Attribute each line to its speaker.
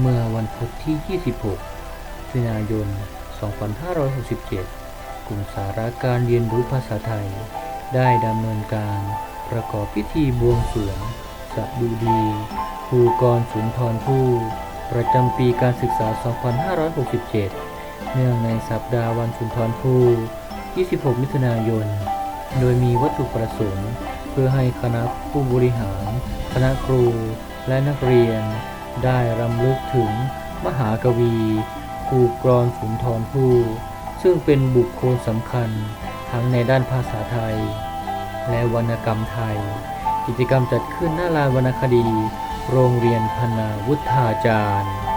Speaker 1: เมื่อวันพุธที่ 26มิถุนายน 2567 กลุ่มสาระการเรียนรู้ภาษาไทย ได้ดำเนินการประกอบพิธีบวงสรวงสัดุดีครูกรสุนทรภู่ประจำปีการศึกษา 2567 เนื่องในสัปดาห์วันสุนทรภู่26 มิถุนายน โดยมีวัตถุประสงค์ เพื่อให้คณะผู้บริหาร คณะครู และนักเรียน ได้รำลึกถึงมหากวีครูกรอนสุนทรภู่ซึ่งเป็นบุคคลสำคัญทั้งในด้านภาษาไทย และวรรณกรรมไทย กิจกรรมจัดขึ้นหน้าลานวรรณคดี โรงเรียนพนาวุฒาจารย์